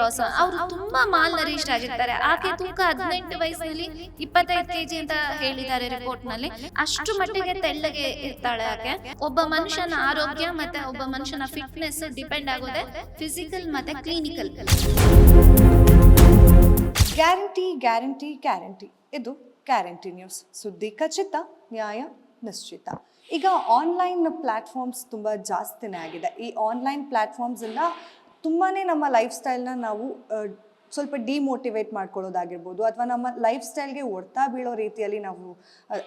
Loss ಅವರು ತುಂಬಾ mall ನರಿಷ್ಟ್ ಆಗಿರ್ತಾರೆ. ಆಕೆ ತೂಕ ಹದಿನೆಂಟು ವಯಸ್ಸಿನಲ್ಲಿ ಇಪ್ಪತ್ತೈದು ಕೆಜಿ ಅಂತ ಹೇಳಿದ್ದಾರೆ ರಿಪೋರ್ಟ್ನಲ್ಲಿ. ಅಷ್ಟು ಮಟ್ಟಿಗೆ ತೆಳ್ಳಗೆ ಇರ್ತಾಳೆ ಆಕೆ. ಒಬ್ಬ ಮನುಷ್ಯನ ಆರೋಗ್ಯ ಮತ್ತೆ ಒಬ್ಬ ಮನುಷ್ಯನ ಫಿಟ್ನೆಸ್ ಡಿಪೆಂಡ್ ಆಗೋದೆ ಫಿಸಿಕಲ್ ಮತ್ತೆ ಕ್ಲಿನಿಕಲ್ ಗ್ಯಾರಂಟಿ ಗ್ಯಾರಂಟಿ ಗ್ಯಾರಂಟಿ ಇದು ಗ್ಯಾರಂಟಿ ನ್ಯೂಸ್ ಸುದ್ದಿ ಖಚಿತ, ನ್ಯಾಯ ನಿಶ್ಚಿತ. ಈಗ ಆನ್ಲೈನ್ ಪ್ಲಾಟ್ಫಾರ್ಮ್ಸ್ ತುಂಬ ಜಾಸ್ತಿನೇ ಆಗಿದೆ. ಈ ಆನ್ಲೈನ್ ಪ್ಲ್ಯಾಟ್ಫಾರ್ಮ್ಸಿಂದ ತುಂಬಾ ನಮ್ಮ ಲೈಫ್ ಸ್ಟೈಲ್ನ ನಾವು ಸ್ವಲ್ಪ ಡಿಮೋಟಿವೇಟ್ ಮಾಡ್ಕೊಳ್ಳೋದಾಗಿರ್ಬೋದು ಅಥವಾ ನಮ್ಮ ಲೈಫ್ ಸ್ಟೈಲ್ಗೆ ಒಡ್ತಾ ಬೀಳೋ ರೀತಿಯಲ್ಲಿ ನಾವು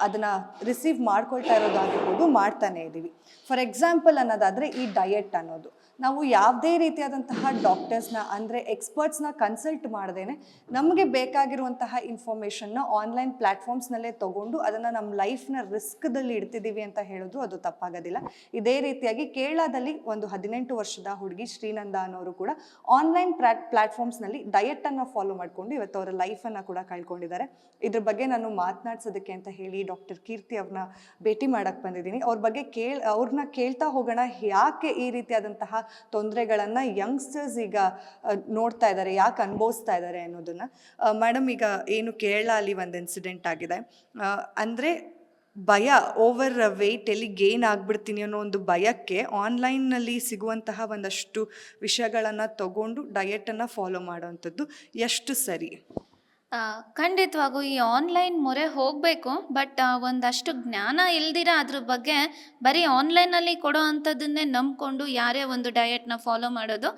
ಅದನ್ನು ರಿಸೀವ್ ಮಾಡ್ಕೊಳ್ತಾ ಇರೋದಾಗಿರ್ಬೋದು ಮಾಡ್ತಾನೆ ಇದ್ದೀವಿ. ಫಾರ್ ಎಕ್ಸಾಂಪಲ್ ಅನ್ನೋದಾದರೆ ಈ ಡಯಟ್ ಅನ್ನೋದು. ನಾವು ಯಾವುದೇ ರೀತಿಯಾದಂತಹ ಡಾಕ್ಟರ್ಸ್ನ ಅಂದರೆ ಎಕ್ಸ್ಪರ್ಟ್ಸ್ನ ಕನ್ಸಲ್ಟ್ ಮಾಡದೇನೆ ನಮಗೆ ಬೇಕಾಗಿರುವಂತಹ ಇನ್ಫಾರ್ಮೇಷನ್ನ ಆನ್ಲೈನ್ ಪ್ಲ್ಯಾಟ್ಫಾರ್ಮ್ಸ್ನಲ್ಲೇ ತೊಗೊಂಡು ಅದನ್ನು ನಮ್ಮ ಲೈಫ್ನ ರಿಸ್ಕ್ದಲ್ಲಿ ಇಡ್ತಿದ್ದೀವಿ ಅಂತ ಹೇಳೋದು ಅದು ತಪ್ಪಾಗೋದಿಲ್ಲ. ಇದೇ ರೀತಿಯಾಗಿ ಕೇರಳದಲ್ಲಿ ಒಂದು ಹದಿನೆಂಟು ವರ್ಷದ ಹುಡುಗಿ ಶ್ರೀನಂದ ಅನ್ನೋರು ಕೂಡ ಆನ್ಲೈನ್ ಪ್ಲಾಟ್ ಡಯಟನ್ನು ಫಾಲೋ ಮಾಡಿಕೊಂಡು ಇವತ್ತು ಅವರ ಲೈಫನ್ನು ಕೂಡ ಕಳ್ಕೊಂಡಿದ್ದಾರೆ. ಇದ್ರ ಬಗ್ಗೆ ನಾನು ಮಾತನಾಡ್ಸೋದಕ್ಕೆ ಅಂತ ಹೇಳಿ ಡಾಕ್ಟರ್ ಕೀರ್ತಿ ಅವ್ರನ್ನ ಭೇಟಿ ಮಾಡಕ್ಕೆ ಬಂದಿದ್ದೀನಿ. ಅವ್ರ ಬಗ್ಗೆ ಕೇಳ್, ಅವ್ರನ್ನ ಕೇಳ್ತಾ ಹೋಗೋಣ, ಯಾಕೆ ಈ ರೀತಿಯಾದಂತಹ ತೊಂದರೆಗಳನ್ನು ಯಂಗ್ಸ್ಟರ್ಸ್ ಈಗ ನೋಡ್ತಾ ಇದ್ದಾರೆ, ಯಾಕೆ ಅನುಭವಿಸ್ತಾ ಇದ್ದಾರೆ ಅನ್ನೋದನ್ನು. ಮೇಡಮ್ ಈಗ ಏನು ಕೇರಳ ಅಲ್ಲಿ ಒಂದು ಇನ್ಸಿಡೆಂಟ್ ಆಗಿದೆ. ಅಂದರೆ ಭಯ ಓವರ್ ವೆಯ್ಟ್ ಎಲ್ಲಿ ಗೇನ್ ಆಗ್ಬಿಡ್ತೀನಿ ಅನ್ನೋ ಒಂದು ಭಯಕ್ಕೆ ಆನ್ಲೈನ್ನಲ್ಲಿ ಸಿಗುವಂತಹ ಒಂದಷ್ಟು ವಿಷಯಗಳನ್ನು ತಗೊಂಡು ಡಯೆಟನ್ನು ಫಾಲೋ ಮಾಡುವಂಥದ್ದು ಎಷ್ಟು ಸರಿ. ಖಂಡಿತವಾಗೂ ಈ ಆನ್ಲೈನ್ ಮೊರೆ ಹೋಗಬೇಕು ಬಟ್ ಒಂದಷ್ಟು ಜ್ಞಾನ ಇಲ್ದಿರ ಅದ್ರ ಬಗ್ಗೆ ಬರೀ ಆನ್ಲೈನಲ್ಲಿ ಕೊಡೋ ಅಂಥದ್ದನ್ನೇ ನಂಬಿಕೊಂಡು ಯಾರೇ ಒಂದು ಡಯಟ್ನ ಫಾಲೋ ಮಾಡೋದು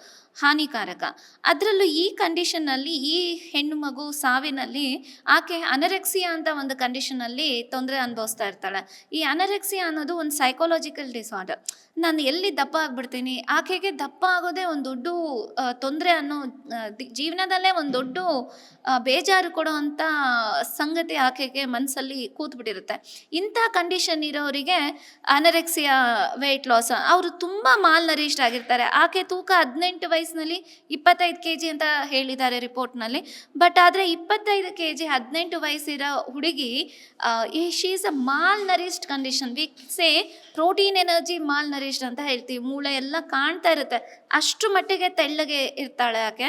ಹಾನಿಕಾರಕ. ಅದರಲ್ಲೂ ಈ ಕಂಡೀಷನ್ನಲ್ಲಿ ಈ ಹೆಣ್ಣು ಮಗು ಸಾವಿನಲ್ಲಿ ಆಕೆ ಅನರೆಕ್ಸಿಯಾ ಅಂತ ಒಂದು ಕಂಡೀಷನಲ್ಲಿ ತೊಂದರೆ ಅನುಭವಿಸ್ತಾ ಇರ್ತಾಳೆ. ಈ ಅನರೆಕ್ಸಿಯಾ ಅನ್ನೋದು ಒಂದು ಸೈಕಾಲಜಿಕಲ್ ಡಿಸಾರ್ಡರ್ ನಾನು ಎಲ್ಲಿ ದಪ್ಪ ಆಗ್ಬಿಡ್ತೀನಿ? ಆಕೆಗೆ ದಪ್ಪ ಆಗೋದೇ ಒಂದು ದೊಡ್ಡ ತೊಂದರೆ ಅನ್ನೋ ಜೀವನದಲ್ಲೇ ಒಂದು ದೊಡ್ಡ ಬೇಜಾರು ಕೊಡೋ ಅಂಥ ಸಂಗತಿ ಆಕೆಗೆ ಮನಸ್ಸಲ್ಲಿ ಕೂತ್ಬಿಟ್ಟಿರುತ್ತೆ ಇಂಥ ಕಂಡೀಷನ್ ಇರೋರಿಗೆ ಅನರೆಕ್ಸಿಯಾ ವೆಯ್ಟ್ ಲಾಸ್ ಅವರು ತುಂಬ ಮಾಲ್ ನರಿಷ್ಟ ಆಗಿರ್ತಾರೆ. ಆಕೆ ತೂಕ ಹದಿನೆಂಟು ವಯಸ್ಸಿನಲ್ಲಿ ಇಪ್ಪತ್ತೈದು ಕೆ ಜಿ ಅಂತ ಹೇಳಿದ್ದಾರೆ ರಿಪೋರ್ಟ್ನಲ್ಲಿ ಬಟ್ ಆದರೆ ಇಪ್ಪತ್ತೈದು ಕೆ ಜಿ ಹದಿನೆಂಟು ವಯಸ್ಸಿರೋ ಹುಡುಗಿ she is a malnourished condition we say protein energy malnourished ಅಂತ ಹೇಳ್ತೀವಿ. ಮೂಳೆ ಎಲ್ಲ ಕಾಣ್ತಾ ಇರುತ್ತೆ. ಅಷ್ಟು ಮಟ್ಟಿಗೆ ತೆಳ್ಳಗೆ ಇರ್ತಾಳೆ ಆಕೆ.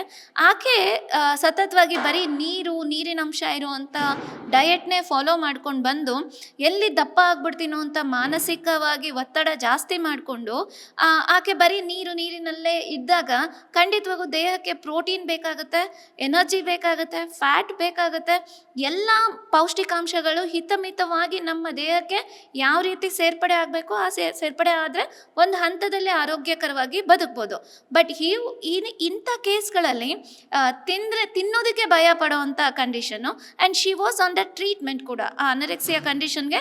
ಆಕೆ ಸತತವಾಗಿ ಬರೀ ನೀರು, ನೀರಿನ ಅಂಶ ಇರುವಂಥ ಡಯಟ್ನೇ ಫಾಲೋ ಮಾಡ್ಕೊಂಡು ಬಂದು ಎಲ್ಲಿ ದಪ್ಪ ಆಗ್ಬಿಡ್ತೀನೋ ಅಂತ ಮಾನಸಿಕವಾಗಿ ಒತ್ತಡ ಜಾಸ್ತಿ ಮಾಡಿಕೊಂಡು ಆಕೆ ಬರೀ ನೀರು, ನೀರಿನಲ್ಲೇ ಇದ್ದಾಗ ಖಂಡಿತವಾಗೂ ದೇಹಕ್ಕೆ ಪ್ರೋಟೀನ್ ಬೇಕಾಗುತ್ತೆ, ಎನರ್ಜಿ ಬೇಕಾಗುತ್ತೆ, ಫ್ಯಾಟ್ ಬೇಕಾಗುತ್ತೆ, ಎಲ್ಲ ಪೌಷ್ಟಿಕಾಂಶಗಳು ಹಿತಮಿತವಾಗಿ ನಮ್ಮ ದೇಹಕ್ಕೆ ಯಾವ ರೀತಿ ಸೇರ್ಪಡೆ ಆಗಬೇಕು, ಆ ಸೇ, ಸೇರ್ಪಡೆ ಆದರೆ ಒಂದು ಹಂತದಲ್ಲಿ ಆರೋಗ್ಯಕರವಾಗಿ ಬದುಕ್ಬೋದು. ಬಟ್ ಈ ಈ ಇಂಥ ಕೇಸ್ಗಳಲ್ಲಿ ತಿಂದರೆ, ತಿನ್ನೋದಕ್ಕೆ ಭಯ ಪಡೋವಂಥ condition and she was on the treatment ಕೂಡ. ಆ ಅನರೆಕ್ಸಿಯಾ ಕಂಡೀಷನ್ಗೆ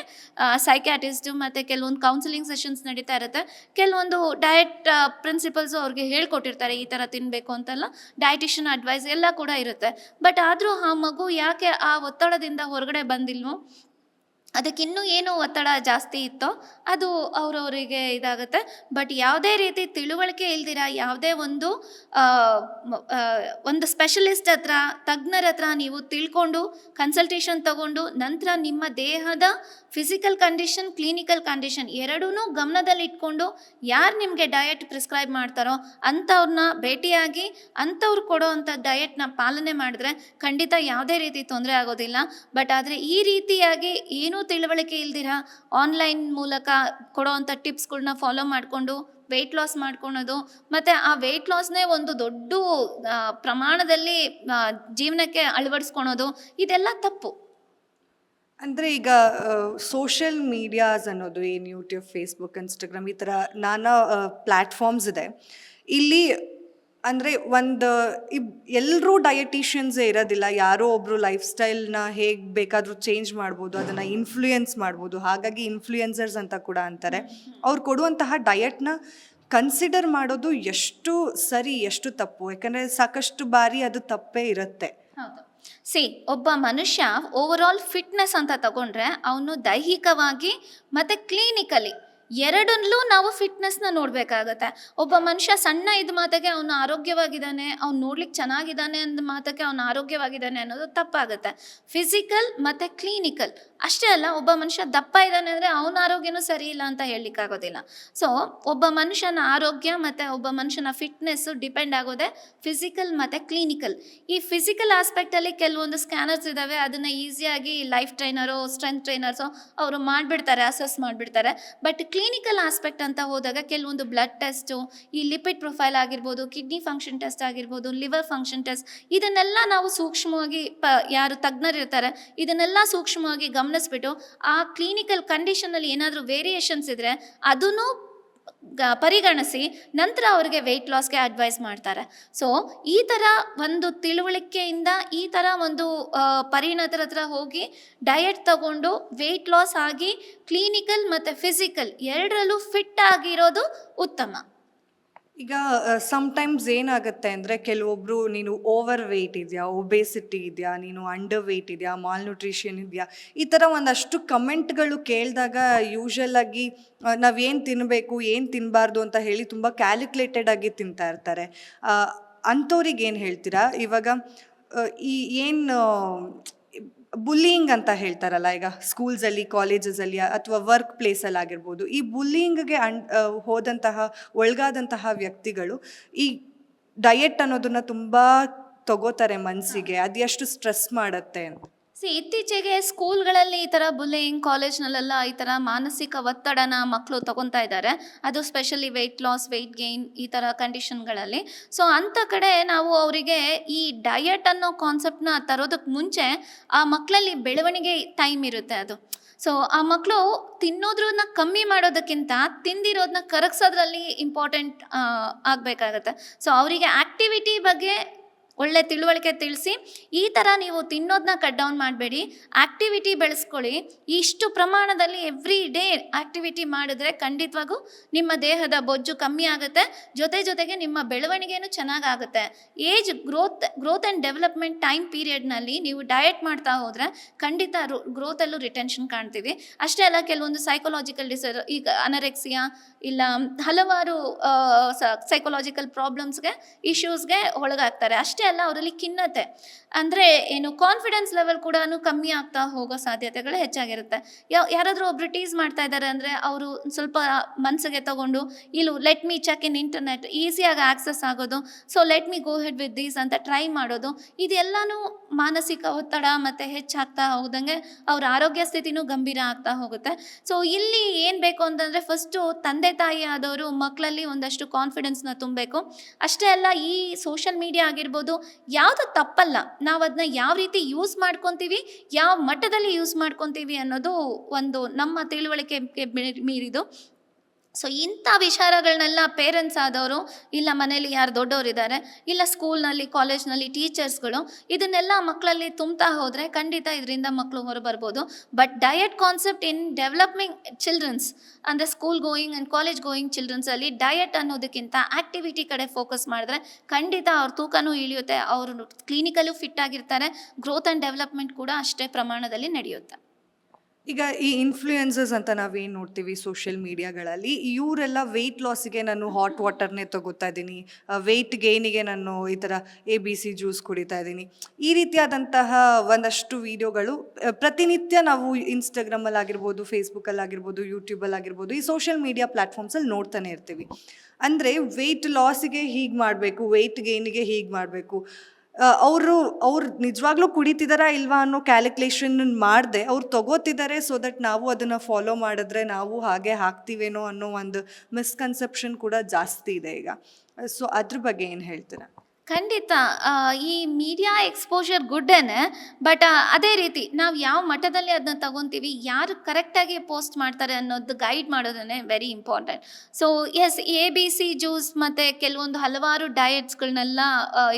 ಸೈಕ್ಯಾಟಿಸ್ಟು ಮತ್ತು ಕೆಲವೊಂದು ಕೌನ್ಸಿಲಿಂಗ್ ಸೆಷನ್ಸ್ ನಡೀತಾ ಇರುತ್ತೆ. ಕೆಲವೊಂದು ಡಯಟ್ ಪ್ರಿನ್ಸಿಪಲ್ಸು ಅವ್ರಿಗೆ ಹೇಳ್ಕೊಟ್ಟಿರ್ತಾರೆ ಈ ಥರ ತಿನ್ನಬೇಕು ಅಂತೆಲ್ಲ ಡಯಟಿಷಿಯನ್ ಅಡ್ವೈಸ್ ಎಲ್ಲ ಕೂಡ ಇರುತ್ತೆ. ಬಟ್ ಆದರೂ ಆ ಮಗು ಯಾಕೆ ಆ ಒತ್ತಡದಿಂದ ಹೊರಗಡೆ ಬಂದಿಲ್ವೋ ಅದಕ್ಕಿನ್ನೂ ಏನು ಒತ್ತಡ ಜಾಸ್ತಿ ಇತ್ತೋ, ಅದು ಅವರವರಿಗೆ ಇದಾಗುತ್ತೆ. ಬಟ್ ಯಾವುದೇ ರೀತಿ ತಿಳುವಳಿಕೆ ಇಲ್ದಿರ, ಯಾವುದೇ ಒಂದು ಒಂದು ಸ್ಪೆಷಲಿಸ್ಟ್ ಹತ್ರ, ತಜ್ಞರ ಹತ್ರ ನೀವು ತಿಳ್ಕೊಂಡು ಕನ್ಸಲ್ಟೇಷನ್ ತಗೊಂಡು, ನಂತರ ನಿಮ್ಮ ದೇಹದ ಫಿಸಿಕಲ್ ಕಂಡೀಷನ್ ಕ್ಲಿನಿಕಲ್ ಕಂಡೀಷನ್ ಎರಡೂ ಗಮನದಲ್ಲಿ ಇಟ್ಕೊಂಡು ಯಾರು ನಿಮಗೆ ಡಯಟ್ ಪ್ರಿಸ್ಕ್ರೈಬ್ ಮಾಡ್ತಾರೋ ಅಂಥವ್ರನ್ನ ಭೇಟಿಯಾಗಿ ಅಂಥವ್ರು ಕೊಡೋ ಅಂಥ ಡಯಟ್ನ ಪಾಲನೆ ಮಾಡಿದ್ರೆ ಖಂಡಿತ ಯಾವುದೇ ರೀತಿ ತೊಂದರೆ ಆಗೋದಿಲ್ಲ. ಬಟ್ ಆದರೆ ಈ ರೀತಿಯಾಗಿ ಏನೂ ತಿಳುವಳಿಕೆ ಇಲ್ದಿರ ಆನ್ಲೈನ್ ಮೂಲಕ ಕೊಡೋವಂಥ ಟಿಪ್ಸ್ಗಳನ್ನ ಫಾಲೋ ಮಾಡಿಕೊಂಡು ವೆಯ್ಟ್ ಲಾಸ್ ಮಾಡ್ಕೊಳೋದು ಮತ್ತು ಆ ವೆಯ್ಟ್ ಲಾಸ್ನೇ ಒಂದು ದೊಡ್ಡ ಪ್ರಮಾಣದಲ್ಲಿ ಜೀವನಕ್ಕೆ ಅಳವಡಿಸ್ಕೊಳೋದು ಇದೆಲ್ಲ ತಪ್ಪು. ಅಂದರೆ ಈಗ ಸೋಷಿಯಲ್ ಮೀಡಿಯಾಸ್ ಅನ್ನೋದು ಏನು ಯೂಟ್ಯೂಬ್ ಫೇಸ್ಬುಕ್ ಇನ್ಸ್ಟಾಗ್ರಾಮ್ ಈ ಥರ ನಾನಾ ಪ್ಲ್ಯಾಟ್ಫಾರ್ಮ್ಸ್ ಇದೆ. ಇಲ್ಲಿ ಅಂದರೆ ಒಂದು, ಇಬ್ ಎಲ್ಲರೂ ಡಯಟಿಷಿಯನ್ಸೇ ಇರೋದಿಲ್ಲ. ಯಾರೋ ಒಬ್ಬರು ಲೈಫ್ ಸ್ಟೈಲ್ನ ಹೇಗೆ ಬೇಕಾದರೂ ಚೇಂಜ್ ಮಾಡ್ಬೋದು, ಅದನ್ನು ಇನ್ಫ್ಲೂಯೆನ್ಸ್ ಮಾಡ್ಬೋದು. ಹಾಗಾಗಿ ಇನ್ಫ್ಲೂಯೆನ್ಸರ್ಸ್ ಅಂತ ಕೂಡ ಅಂತಾರೆ. ಅವ್ರು ಕೊಡುವಂತಹ ಡಯಟ್ನ ಕನ್ಸಿಡರ್ ಮಾಡೋದು ಎಷ್ಟು ಸರಿ, ಎಷ್ಟು ತಪ್ಪು. ಯಾಕಂದರೆ ಸಾಕಷ್ಟು ಬಾರಿ ಅದು ತಪ್ಪೇ ಇರುತ್ತೆ. ಸಿ ಒಬ್ಬ ಮನುಷ್ಯ ಓವರ್ ಆಲ್ ಫಿಟ್ನೆಸ್ ಅಂತ ತಗೊಂಡ್ರೆ ಅವನು ದೈಹಿಕವಾಗಿ ಮತ್ತು ಕ್ಲಿನಿಕಲಿ ಎರಡಲ್ಲೂ ನಾವು ಫಿಟ್ನೆಸ್ನ ನೋಡಬೇಕಾಗತ್ತೆ. ಒಬ್ಬ ಮನುಷ್ಯ ಸಣ್ಣ ಇದ್ದ ಮಾತಕ್ಕೆ ಅವನು ಆರೋಗ್ಯವಾಗಿದ್ದಾನೆ, ಅವ್ನು ನೋಡ್ಲಿಕ್ಕೆ ಚೆನ್ನಾಗಿದ್ದಾನೆ ಅಂದ ಮಾತಕ್ಕೆ ಅವನು ಆರೋಗ್ಯವಾಗಿದ್ದಾನೆ ಅನ್ನೋದು ತಪ್ಪಾಗುತ್ತೆ. ಫಿಸಿಕಲ್ ಮತ್ತು ಕ್ಲಿನಿಕಲ್ ಅಷ್ಟೇ ಅಲ್ಲ, ಒಬ್ಬ ಮನುಷ್ಯ ದಪ್ಪ ಇದ್ದಾನೆ ಅಂದರೆ ಅವನ ಆರೋಗ್ಯನೂ ಸರಿ ಇಲ್ಲ ಅಂತ ಹೇಳಲಿಕ್ಕಾಗೋದಿಲ್ಲ. ಸೊ ಒಬ್ಬ ಮನುಷ್ಯನ ಆರೋಗ್ಯ ಮತ್ತು ಒಬ್ಬ ಮನುಷ್ಯನ ಫಿಟ್ನೆಸ್ಸು ಡಿಪೆಂಡ್ ಆಗೋದೆ ಫಿಸಿಕಲ್ ಮತ್ತು ಕ್ಲಿನಿಕಲ್ ಈ ಫಿಸಿಕಲ್ ಆಸ್ಪೆಕ್ಟಲ್ಲಿ ಕೆಲವೊಂದು ಸ್ಕ್ಯಾನರ್ಸ್ ಇದ್ದಾವೆ ಅದನ್ನು ಈಸಿಯಾಗಿ ಲೈಫ್ ಟ್ರೈನರು ಸ್ಟ್ರೆಂತ್ ಟ್ರೈನರ್ಸು ಅವರು ಮಾಡಿಬಿಡ್ತಾರೆ ಅಸೆಸ್ ಮಾಡಿಬಿಡ್ತಾರೆ. ಬಟ್ ಕ್ಲಿನಿಕಲ್ ಆಸ್ಪೆಕ್ಟ್ ಅಂತ ಹೋದಾಗ ಕೆಲವೊಂದು ಬ್ಲಡ್ ಟೆಸ್ಟು ಈ ಲಿಪಿಡ್ ಪ್ರೊಫೈಲ್ ಆಗಿರ್ಬೋದು ಕಿಡ್ನಿ ಫಂಕ್ಷನ್ ಟೆಸ್ಟ್ ಆಗಿರ್ಬೋದು ಲಿವರ್ ಫಂಕ್ಷನ್ ಟೆಸ್ಟ್ ಇದನ್ನೆಲ್ಲ ನಾವು ಸೂಕ್ಷ್ಮವಾಗಿ ಪ, ಯಾರು ತಜ್ಞರಿರ್ತಾರೆ, ಇದನ್ನೆಲ್ಲ ಸೂಕ್ಷ್ಮವಾಗಿ ಗಮನಿಸ್ಬಿಟ್ಟು ಆ ಕ್ಲಿನಿಕಲ್ ಕಂಡೀಷನಲ್ಲಿ ಏನಾದರೂ ವೇರಿಯೇಷನ್ಸ್ ಇದ್ದರೆ ಅದನ್ನು ಪರಿಗಣಿಸಿ ನಂತರ ಅವರಿಗೆ ವೆಯ್ಟ್ ಲಾಸ್ಗೆ ಅಡ್ವೈಸ್ ಮಾಡ್ತಾರೆ. ಸೊ ಈ ಥರ ಒಂದು ತಿಳುವಳಿಕೆಯಿಂದ ಈ ಥರ ಒಂದು ಪರಿಣತರ ಹತ್ರ ಹೋಗಿ ಡಯಟ್ ತಗೊಂಡು ವೆಯ್ಟ್ ಲಾಸ್ ಆಗಿ ಕ್ಲಿನಿಕಲ್ ಮತ್ತು ಫಿಸಿಕಲ್ ಎರಡರಲ್ಲೂ ಫಿಟ್ ಆಗಿರೋದು ಉತ್ತಮ. ಈಗ ಸಮ್ಟೈಮ್ಸ್ ಏನಾಗುತ್ತೆ ಅಂದರೆ ಕೆಲವೊಬ್ಬರು ನೀನು ಓವರ್ ವೆಯ್ಟ್ ಇದೆಯಾ ಒಬೇಸಿಟಿ ಇದೆಯಾ, ನೀನು ಅಂಡರ್ ವೆಯ್ಟ್ ಇದೆಯಾ ಮಾಲ್ ನ್ಯೂಟ್ರಿಷನ್ ಇದೆಯಾ, ಈ ಥರ ಒಂದಷ್ಟು ಕಮೆಂಟ್ಗಳು ಕೇಳಿದಾಗ ಯೂಶಲ್ ಆಗಿ ನಾವೇನು ತಿನ್ನಬೇಕು ಏನು ತಿನ್ನಬಾರ್ದು ಅಂತ ಹೇಳಿ ತುಂಬ ಕ್ಯಾಲ್ಕುಲೇಟೆಡ್ ಆಗಿ ತಿಂತಾ ಇರ್ತಾರೆ. ಅಂಥವ್ರಿಗೆ ಏನು ಹೇಳ್ತೀರಾ? ಇವಾಗ ಈ ಏನು ಬುಲ್ಲಿಂಗ್ ಅಂತ ಹೇಳ್ತಾರಲ್ಲ ಈಗ ಸ್ಕೂಲ್ಸಲ್ಲಿ ಕಾಲೇಜಸಲ್ಲಿ ಅಥವಾ ವರ್ಕ್ ಪ್ಲೇಸಲ್ಲಿ ಆಗಿರ್ಬೋದು ಈ ಬುಲ್ಲಿಂಗ್ಗೆ ಆ, ಹೋದಂತಹ ಒಳಗಾದಂತಹ ವ್ಯಕ್ತಿಗಳು ಈ ಡಯೆಟ್ ಅನ್ನೋದನ್ನ ತುಂಬ ತಗೋತಾರೆ ಮನಸ್ಸಿಗೆ ಅದು ಎಷ್ಟು ಸ್ಟ್ರೆಸ್ ಮಾಡುತ್ತೆ ಅಂತ. ಸಿ ಇತ್ತೀಚೆಗೆ ಸ್ಕೂಲ್ಗಳಲ್ಲಿ ಈ ಥರ ಬುಲ್ಲಿಂಗ್ ಕಾಲೇಜ್ನಲ್ಲೆಲ್ಲ ಈ ಥರ ಮಾನಸಿಕ ಒತ್ತಡನ ಮಕ್ಕಳು ತಗೊತಾ ಇದ್ದಾರೆ. ಅದು specially weight loss weight gain ಈ ಥರ ಕಂಡೀಷನ್ಗಳಲ್ಲಿ ಸೊ ಅಂಥ ಕಡೆ ನಾವು ಅವರಿಗೆ ಈ ಡಯಟ್ ಅನ್ನೋ ಕಾನ್ಸೆಪ್ಟ್ನ ತರೋದಕ್ಕೆ ಮುಂಚೆ ಆ ಮಕ್ಕಳಲ್ಲಿ ಬೆಳವಣಿಗೆ ಟೈಮ್ ಇರುತ್ತೆ ಅದು. ಸೊ ಆ ಮಕ್ಕಳು ತಿನ್ನೋದ್ರನ್ನ ಕಮ್ಮಿ ಮಾಡೋದಕ್ಕಿಂತ ತಿಂದಿರೋದನ್ನ ಕರಗಿಸೋದ್ರಲ್ಲಿ ಇಂಪಾರ್ಟೆಂಟ್ ಆಗಬೇಕಾಗತ್ತೆ. ಸೊ ಅವರಿಗೆ ಆ್ಯಕ್ಟಿವಿಟಿ ಬಗ್ಗೆ ಒಳ್ಳೆ ತಿಳುವಳಿಕೆ ತಿಳಿಸಿ, ಈ ಥರ ನೀವು ತಿನ್ನೋದನ್ನ ಕಟ್ ಡೌನ್ ಮಾಡಬೇಡಿ. ಆ್ಯಕ್ಟಿವಿಟಿ ಬೆಳೆಸ್ಕೊಳ್ಳಿ. ಇಷ್ಟು ಪ್ರಮಾಣದಲ್ಲಿ ಎವ್ರಿ ಡೇ ಆ್ಯಕ್ಟಿವಿಟಿ ಮಾಡಿದ್ರೆ ಖಂಡಿತವಾಗೂ ನಿಮ್ಮ ದೇಹದ ಬೊಜ್ಜು ಕಮ್ಮಿ ಆಗುತ್ತೆ. ಜೊತೆ ಜೊತೆಗೆ ನಿಮ್ಮ ಬೆಳವಣಿಗೆನೂ ಚೆನ್ನಾಗಾಗುತ್ತೆ age growth growth and development time ಪೀರಿಯಡ್ನಲ್ಲಿ ನೀವು ಡಯಟ್ ಮಾಡ್ತಾ ಹೋದರೆ ಖಂಡಿತ ಗ್ರೋತಲ್ಲೂ ರಿಟೆನ್ಷನ್ ಕಾಣ್ತೀವಿ. ಅಷ್ಟೇ ಅಲ್ಲ ಕೆಲವೊಂದು ಸೈಕೊಲಾಜಿಕಲ್ ಡಿಸರ್ ಈಗ ಅನರೆಕ್ಸಿಯಾ ಇಲ್ಲ, ಹಲವಾರು ಸೈಕೊಲಾಜಿಕಲ್ ಪ್ರಾಬ್ಲಮ್ಸ್ಗೆ ಇಶ್ಯೂಸ್ಗೆ ಒಳಗಾಗ್ತಾರೆ. ಅಷ್ಟೇ ಅಲ್ಲ, ಅವರಲ್ಲಿ ಖಿನ್ನತೆ. ಅಂದರೆ ಏನು ಕಾನ್ಫಿಡೆನ್ಸ್ ಲೆವೆಲ್ ಕೂಡ ಕಮ್ಮಿ ಆಗ್ತಾ ಹೋಗೋ ಸಾಧ್ಯತೆಗಳು ಹೆಚ್ಚಾಗಿರುತ್ತೆ. ಯಾವ ಯಾರಾದರೂ ಒಬ್ರು ಟೀಸ್ ಮಾಡ್ತಾ ಇದ್ದಾರೆ ಅಂದರೆ ಅವರು ಸ್ವಲ್ಪ ಮನಸ್ಸಿಗೆ ತಗೊಂಡು, ಇಲ್ಲೂ let me check in internet ಈಸಿಯಾಗಿ ಆಕ್ಸೆಸ್ ಆಗೋದು so let me go head with these ಅಂತ ಟ್ರೈ ಮಾಡೋದು, ಇದೆಲ್ಲನೂ ಮಾನಸಿಕ ಒತ್ತಡ ಮತ್ತು ಹೆಚ್ಚಾಗ್ತಾ ಹೋದಂಗೆ ಅವ್ರ ಆರೋಗ್ಯ ಸ್ಥಿತಿನೂ ಗಂಭೀರ ಆಗ್ತಾ ಹೋಗುತ್ತೆ. ಸೊ ಇಲ್ಲಿ ಏನು ಬೇಕು ಅಂತಂದರೆ ಫಸ್ಟು ತಂದೆ ತಾಯಿ ಆದವರು ಮಕ್ಕಳಲ್ಲಿ ಒಂದಷ್ಟು ಕಾನ್ಫಿಡೆನ್ಸ್ನ ತುಂಬಬೇಕು. ಅಷ್ಟೇ ಅಲ್ಲ, ಈ ಸೋಷಿಯಲ್ ಮೀಡಿಯಾ ಆಗಿರ್ಬೋದು ಯಾವುದು ತಪ್ಪಲ್ಲ. ನಾವು ಅದನ್ನ ಯಾವ ರೀತಿ ಯೂಸ್ ಮಾಡ್ಕೊತೀವಿ, ಯಾವ ಮಟ್ಟದಲ್ಲಿ ಯೂಸ್ ಮಾಡ್ಕೊತೀವಿ ಅನ್ನೋದು ಒಂದು ನಮ್ಮ ತಿಳುವಳಿಕೆ ಮೀರಿದು ಸೊ ಇಂಥ ವಿಚಾರಗಳನ್ನೆಲ್ಲ ಪೇರೆಂಟ್ಸ್ ಆದವರು, ಇಲ್ಲ ಮನೇಲಿ ಯಾರು ದೊಡ್ಡವರಿದ್ದಾರೆ, ಇಲ್ಲ ಸ್ಕೂಲ್ನಲ್ಲಿ ಕಾಲೇಜ್ನಲ್ಲಿ ಟೀಚರ್ಸ್ಗಳು ಇದನ್ನೆಲ್ಲ ಮಕ್ಕಳಲ್ಲಿ ತುಂಬ್ತಾ ಹೋದರೆ ಖಂಡಿತ ಇದರಿಂದ ಮಕ್ಕಳು ಹೊರಬರ್ಬೋದು. But diet concept in developing childrens ಅಂದರೆ school going and college going ಚಿಲ್ಡ್ರನ್ಸಲ್ಲಿ diet ಅನ್ನೋದಕ್ಕಿಂತ ಆ್ಯಕ್ಟಿವಿಟಿ ಕಡೆ ಫೋಕಸ್ ಮಾಡಿದ್ರೆ ಖಂಡಿತ ಅವ್ರ ತೂಕನೂ ಇಳಿಯುತ್ತೆ, ಅವರು ಕ್ಲಿನಿಕಲ್ಲೂ ಫಿಟ್ ಆಗಿರ್ತಾರೆ ಗ್ರೋತ್ ಆ್ಯಂಡ್ ಡೆವಲಪ್ಮೆಂಟ್ ಕೂಡ ಅಷ್ಟೇ ಪ್ರಮಾಣದಲ್ಲಿ ನಡೆಯುತ್ತೆ. ಈಗ ಈ ಇನ್ಫ್ಲೂಯೆನ್ಸಸ್ ಅಂತ ನಾವೇನು ನೋಡ್ತೀವಿ ಸೋಷಿಯಲ್ ಮೀಡಿಯಾಗಳಲ್ಲಿ ಇವರೆಲ್ಲ ವೆಯ್ಟ್ ಲಾಸಿಗೆ ನಾನು ಹಾಟ್ ವಾಟರ್ನೇ ತಗೋತಾ ಇದ್ದೀನಿ ವೆಯ್ಟ್ ಗೇನಿಗೆ ನಾನು ಈ ಥರ ಎ ಬಿ ಸಿ ಜ್ಯೂಸ್ ಕುಡಿತಾ ಇದ್ದೀನಿ. ಈ ರೀತಿಯಾದಂತಹ ಒಂದಷ್ಟು ವಿಡಿಯೋಗಳು ಪ್ರತಿನಿತ್ಯ ನಾವು ಇನ್ಸ್ಟಾಗ್ರಾಮಲ್ಲಿ ಆಗಿರ್ಬೋದು ಫೇಸ್ಬುಕ್ಕಲ್ಲಿ ಆಗಿರ್ಬೋದು ಯೂಟ್ಯೂಬಲ್ಲಿ ಆಗಿರ್ಬೋದು, ಈ ಸೋಷಿಯಲ್ ಮೀಡಿಯಾ ಪ್ಲ್ಯಾಟ್ಫಾರ್ಮ್ಸಲ್ಲಿ ನೋಡ್ತಾನೆ ಇರ್ತೀವಿ. ಅಂದರೆ ವೆಯ್ಟ್ ಲಾಸಿಗೆ ಹೀಗೆ ಮಾಡಬೇಕು ವೆಯ್ಟ್ ಗೇನಿಗೆ ಹೀಗೆ ಮಾಡಬೇಕು. ಅವರು, ಅವ್ರು ನಿಜವಾಗ್ಲೂ ಕುಡಿತಿದಾರಾ ಇಲ್ವಾ ಅನ್ನೋ ಕ್ಯಾಲ್ಕುಲೇಷನ್ ಮಾಡದೆ, ಅವ್ರು ತಗೋತಿದ್ದಾರೆ ಸೊ ದಟ್ ನಾವು ಅದನ್ನು ಫಾಲೋ ಮಾಡಿದ್ರೆ ನಾವು ಹಾಗೆ ಹಾಕ್ತೀವೇನೋ ಅನ್ನೋ ಒಂದು ಮಿಸ್ಕನ್ಸೆಪ್ಷನ್ ಕೂಡ ಜಾಸ್ತಿ ಇದೆ ಈಗ. ಸೊ ಅದ್ರ ಬಗ್ಗೆ ಏನು ಹೇಳ್ತೀರಾ? ಖಂಡಿತ. ಈ ಮೀಡಿಯಾ ಎಕ್ಸ್ಪೋಜರ್ ಗುಡ್ಡೇನೆ ಬಟ್ ಅದೇ ರೀತಿ ನಾವು ಯಾವ ಮಟ್ಟದಲ್ಲಿ ಅದನ್ನ ತಗೊಂತೀವಿ, ಯಾರು ಕರೆಕ್ಟಾಗಿ ಪೋಸ್ಟ್ ಮಾಡ್ತಾರೆ ಅನ್ನೋದು guide ಮಾಡೋದನ್ನೇ very important so S A B C juice ಮತ್ತು ಕೆಲವೊಂದು ಹಲವಾರು ಡಯಟ್ಸ್ಗಳನ್ನೆಲ್ಲ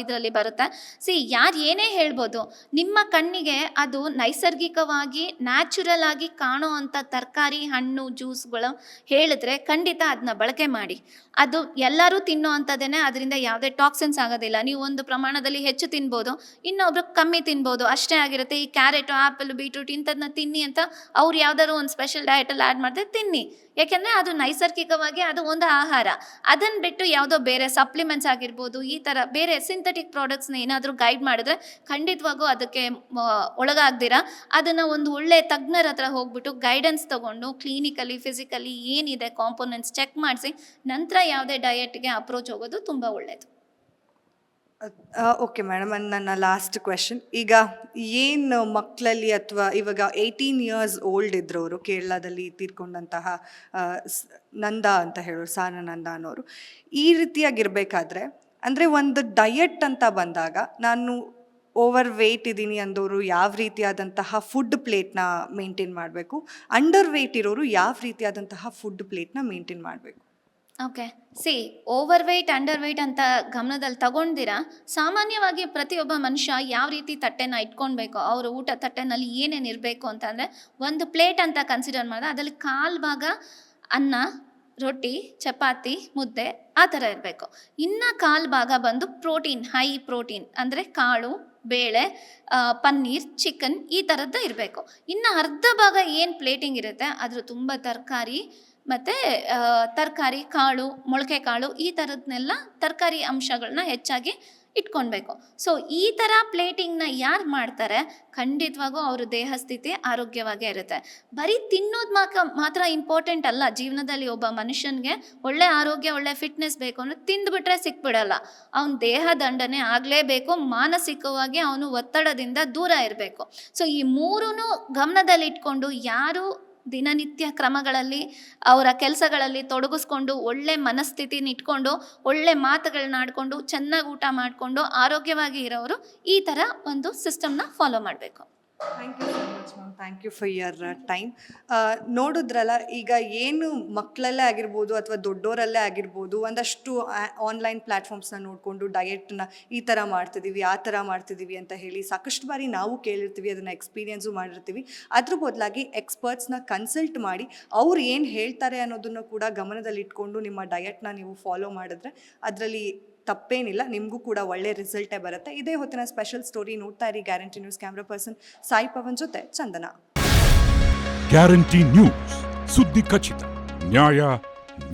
ಇದರಲ್ಲಿ ಬರುತ್ತೆ. ಸಿ ಯಾರು ಏನೇ ಹೇಳ್ಬೋದು, ನಿಮ್ಮ ಕಣ್ಣಿಗೆ ಅದು ನೈಸರ್ಗಿಕವಾಗಿ ನ್ಯಾಚುರಲ್ ಆಗಿ ಕಾಣೋ ಅಂಥ ತರಕಾರಿ, ಹಣ್ಣು ಜ್ಯೂಸ್ಗಳು ಹೇಳಿದ್ರೆ ಖಂಡಿತ ಅದನ್ನ ಬಳಕೆ ಮಾಡಿ. ಅದು ಎಲ್ಲರೂ ತಿನ್ನೋ ಅಂಥದ್ದೇನೆ, ಅದರಿಂದ ಯಾವುದೇ ಟಾಕ್ಸಿನ್ಸ್ ಆಗೋದಿಲ್ಲ. ಇರೋದಿಲ್ಲ ನೀವು ಒಂದು ಪ್ರಮಾಣದಲ್ಲಿ ಹೆಚ್ಚು ತಿನ್ಬೋದು, ಇನ್ನೊಬ್ರು ಕಮ್ಮಿ ತಿನ್ಬೋದು, ಅಷ್ಟೇ ಆಗಿರುತ್ತೆ. ಈ ಕ್ಯಾರೆಟು ಆ್ಯಪಲ್ ಬೀಟ್ರೂಟ್ ಇಂಥದನ್ನ ತಿನ್ನಿ ಅಂತ ಅವ್ರು ಯಾವ್ದಾದ್ರು ಒಂದು ಸ್ಪೆಷಲ್ ಡಯಟಲ್ಲಿ ಆ್ಯಡ್ ಮಾಡಿದ್ರೆ ತಿನ್ನಿ. ಯಾಕೆಂದರೆ ಅದು ನೈಸರ್ಗಿಕವಾಗಿ ಅದು ಒಂದು ಆಹಾರ. ಅದನ್ನು ಬಿಟ್ಟು ಯಾವುದೋ ಬೇರೆ ಸಪ್ಲಿಮೆಂಟ್ಸ್ ಆಗಿರ್ಬೋದು, ಈ ಥರ ಬೇರೆ ಸಿಂಥೆಟಿಕ್ ಪ್ರಾಡಕ್ಟ್ಸ್ನ ಏನಾದರೂ ಗೈಡ್ ಮಾಡಿದ್ರೆ ಖಂಡಿತವಾಗೂ ಅದಕ್ಕೆ ಒಳಗಾಗ್ದಿರಾ. ಅದನ್ನು ಒಂದು ಒಳ್ಳೆ ತಜ್ಞರ ಹತ್ರ ಹೋಗ್ಬಿಟ್ಟು ಗೈಡೆನ್ಸ್ ತಗೊಂಡು ಕ್ಲಿನಿಕಲಿ ಫಿಸಿಕಲಿ ಏನಿದೆ ಕಾಂಪೋನೆಂಟ್ಸ್ ಚೆಕ್ ಮಾಡಿಸಿ, ನಂತರ ಯಾವುದೇ ಡಯಟ್ಗೆ ಅಪ್ರೋಚ್ ಹೋಗೋದು ತುಂಬ ಒಳ್ಳೆಯದು ಓಕೆ ಮೇಡಮ್ ನನ್ನ ಲಾಸ್ಟ್ ಕ್ವೆಶನ್ ಈಗ ಏನು ಮಕ್ಕಳಲ್ಲಿ ಅಥವಾ ಇವಾಗ ಏಯ್ಟೀನ್ ಇಯರ್ಸ್ ಓಲ್ಡ್ ಇದ್ರು ಅವರು ಕೇರಳದಲ್ಲಿ ತೀರ್ಕೊಂಡಂತಹ ನಂದ ಅಂತ ಹೇಳೋರು ಸಾನನಂದ ಅನ್ನೋರು, ಈ ರೀತಿಯಾಗಿರ್ಬೇಕಾದ್ರೆ, ಅಂದರೆ ಒಂದು ಡಯಟ್ ಅಂತ ಬಂದಾಗ ನಾನು ಓವರ್ ವೆಯ್ಟ್ ಇದ್ದೀನಿ ಅಂದವರು ಯಾವ ರೀತಿಯಾದಂತಹ ಫುಡ್ ಪ್ಲೇಟ್ನ ಮೇಂಟೈನ್ ಮಾಡಬೇಕು? ಅಂಡರ್ ವೆಯ್ಟ್ ಇರೋರು ಯಾವ ರೀತಿಯಾದಂತಹ ಫುಡ್ ಪ್ಲೇಟ್ನ ಮೇಂಟೈನ್ ಮಾಡಬೇಕು? Okay see over weight under weight ಅಂತ ಗಮನದಲ್ಲಿ ತಗೊಂಡಿರಾ ಸಾಮಾನ್ಯವಾಗಿ ಪ್ರತಿಯೊಬ್ಬ ಮನುಷ್ಯ ಯಾವ ರೀತಿ ತಟ್ಟೆನ ಇಟ್ಕೊಳ್ಬೇಕು, ಅವರ ಊಟ ತಟ್ಟೆನಲ್ಲಿ ಏನೇನು ಇರಬೇಕು ಅಂತಂದರೆ ಒಂದು ಪ್ಲೇಟ್ ಅಂತ ಕನ್ಸಿಡರ್ ಮಾಡಿದ್ರೆ ಅದರಲ್ಲಿ ಕಾಲು ಭಾಗ ಅನ್ನ, ರೊಟ್ಟಿ, ಚಪಾತಿ, ಮುದ್ದೆ ಆ ಥರ ಇರಬೇಕು. ಇನ್ನು ಕಾಲು ಭಾಗ ಬಂದು ಪ್ರೋಟೀನ್ ಹೈ ಪ್ರೋಟೀನ್ ಅಂದರೆ ಕಾಳು, ಬೇಳೆ ಪನ್ನೀರ್ ಚಿಕನ್ ಈ ಥರದ್ದು ಇರಬೇಕು. ಇನ್ನು ಅರ್ಧ ಭಾಗ ಏನು ಪ್ಲೇಟಿಂಗ್ ಇರುತ್ತೆ ಅದ್ರ ತುಂಬ ತರಕಾರಿ ಮತ್ತು ತರಕಾರಿ, ಕಾಳು, ಮೊಳಕೆ ಕಾಳು ಈ ಥರದ್ನೆಲ್ಲ ತರಕಾರಿ ಅಂಶಗಳನ್ನ ಹೆಚ್ಚಾಗಿ ಇಟ್ಕೊಳ್ಬೇಕು ಸೊ ಈ ಥರ ಪ್ಲೇಟಿಂಗ್ನ ಯಾರು ಮಾಡ್ತಾರೆ? ಖಂಡಿತವಾಗೂ ಅವ್ರ ದೇಹ ಸ್ಥಿತಿ ಆರೋಗ್ಯವಾಗೇ ಇರುತ್ತೆ. ಬರೀ ತಿನ್ನೋದು ಮಾತ್ರ ಮಾತ್ರ ಇಂಪಾರ್ಟೆಂಟ್ ಅಲ್ಲ. ಜೀವನದಲ್ಲಿ ಒಬ್ಬ ಮನುಷ್ಯನಿಗೆ ಒಳ್ಳೆ ಆರೋಗ್ಯ, ಒಳ್ಳೆ ಫಿಟ್ನೆಸ್ ಬೇಕು ಅಂದರೆ ತಿಂದುಬಿಟ್ರೆ ಸಿಕ್ಬಿಡಲ್ಲ. ಅವನ ದೇಹ ದಂಡನೆ ಆಗಲೇಬೇಕು. ಮಾನಸಿಕವಾಗಿ ಅವನು ಒತ್ತಡದಿಂದ ದೂರ ಇರಬೇಕು. ಸೊ ಈ ಮೂರೂ ಗಮನದಲ್ಲಿಟ್ಕೊಂಡು ಯಾರು ದಿನನಿತ್ಯ ಕ್ರಮಗಳಲ್ಲಿ ಅವರ ಕೆಲಸಗಳಲ್ಲಿ ತೊಡಗಿಸ್ಕೊಂಡು ಒಳ್ಳೆ ಮನಸ್ಥಿತಿನ ಇಟ್ಕೊಂಡು, ಒಳ್ಳೆ ಮಾತುಗಳನ್ನ ಆಡ್ಕೊಂಡು, ಚೆನ್ನಾಗಿ ಊಟ ಮಾಡಿಕೊಂಡು ಆರೋಗ್ಯವಾಗಿ ಇರೋರು ಈ ಥರ ಒಂದು ಸಿಸ್ಟಮ್ನ ಫಾಲೋ ಮಾಡಬೇಕು. Thank you much ma'am thank you for your time ನೋಡಿದ್ರಲ್ಲ, ಈಗ ಏನು ಮಕ್ಕಳಲ್ಲೇ ಆಗಿರ್ಬೋದು ಅಥವಾ ದೊಡ್ಡೋರಲ್ಲೇ ಆಗಿರ್ಬೋದು, ಒಂದಷ್ಟು ಆನ್ಲೈನ್ ಪ್ಲ್ಯಾಟ್ಫಾರ್ಮ್ಸ್ನ ನೋಡಿಕೊಂಡು ಡಯೆಟ್ನ ಈ ಥರ ಮಾಡ್ತಿದ್ದೀವಿ ಆ ಥರ ಮಾಡ್ತಿದ್ದೀವಿ ಅಂತ ಹೇಳಿ ಸಾಕಷ್ಟು ಬಾರಿ ನಾವು ಕೇಳಿರ್ತೀವಿ, ಅದನ್ನು ಎಕ್ಸ್ಪೀರಿಯನ್ಸು ಮಾಡಿರ್ತೀವಿ. ಅದ್ರ ಬದಲಾಗಿ ಎಕ್ಸ್ಪರ್ಟ್ಸ್ನ ಕನ್ಸಲ್ಟ್ ಮಾಡಿ ಅವ್ರು ಏನು ಹೇಳ್ತಾರೆ ಅನ್ನೋದನ್ನು ಕೂಡ ಗಮನದಲ್ಲಿಟ್ಕೊಂಡು ನಿಮ್ಮ ಡಯಟ್ನ ನೀವು ಫಾಲೋ ಮಾಡಿದ್ರೆ ಅದರಲ್ಲಿ ತಪ್ಪೇನಿಲ್ಲ, ನಿಮಗೂ ಕೂಡ ಒಳ್ಳೆ ರಿಸಲ್ಟೇ ಬರುತ್ತೆ. ಇದೇ ಹೊತ್ತಿನ ಸ್ಪೆಷಲ್ ಸ್ಟೋರಿ ನೋಡ್ತಾ ಇರಿ Guarantee News camera person Sai Pavan ಜೊತೆ ಚಂದನ. ಗ್ಯಾರಂಟಿ ನ್ಯೂಸ್, ಸುದ್ದಿ ಖಚಿತ, ನ್ಯಾಯ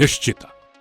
ನಿಶ್ಚಿತ.